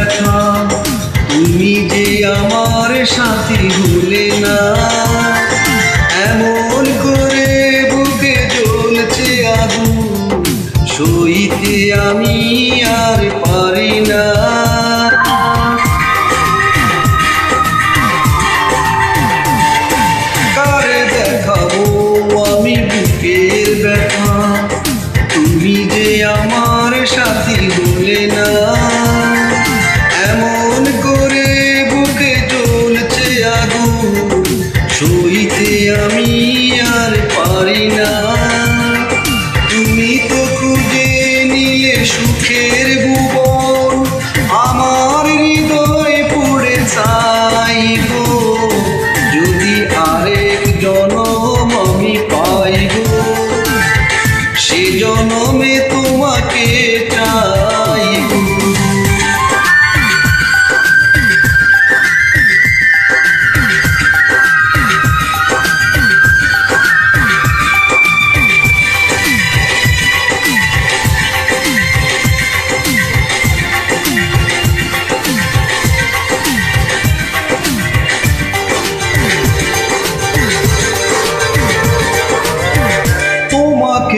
ব্যথা তুমি যে আমার সাথী ভুলে না।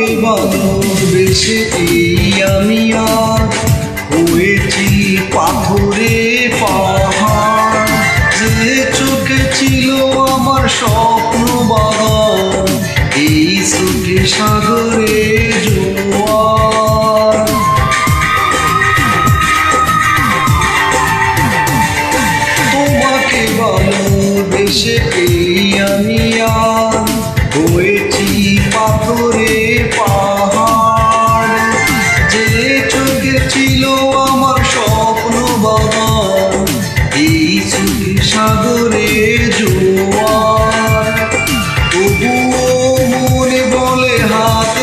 এই আমি আর হয়েছি পাথরে পাহাড় যে চোখে ছিল আমার স্বপ্ন বাগান এই চোখে সাগরে জোয়ার। আমি আর হয়েছি পাথরে বলে হাত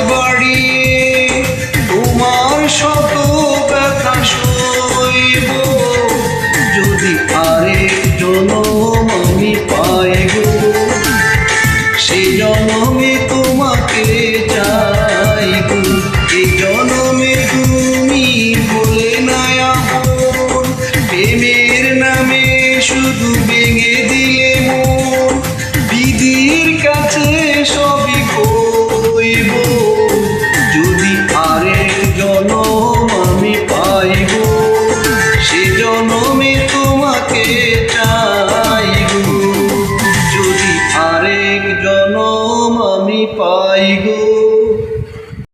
তোমার শত ব্যথা সইব। যদি আরেক জনম আমি সে জনমে তোমাকে চাইব এ জনমে তুমি বলে না আপন প্রেমের নামে শুধু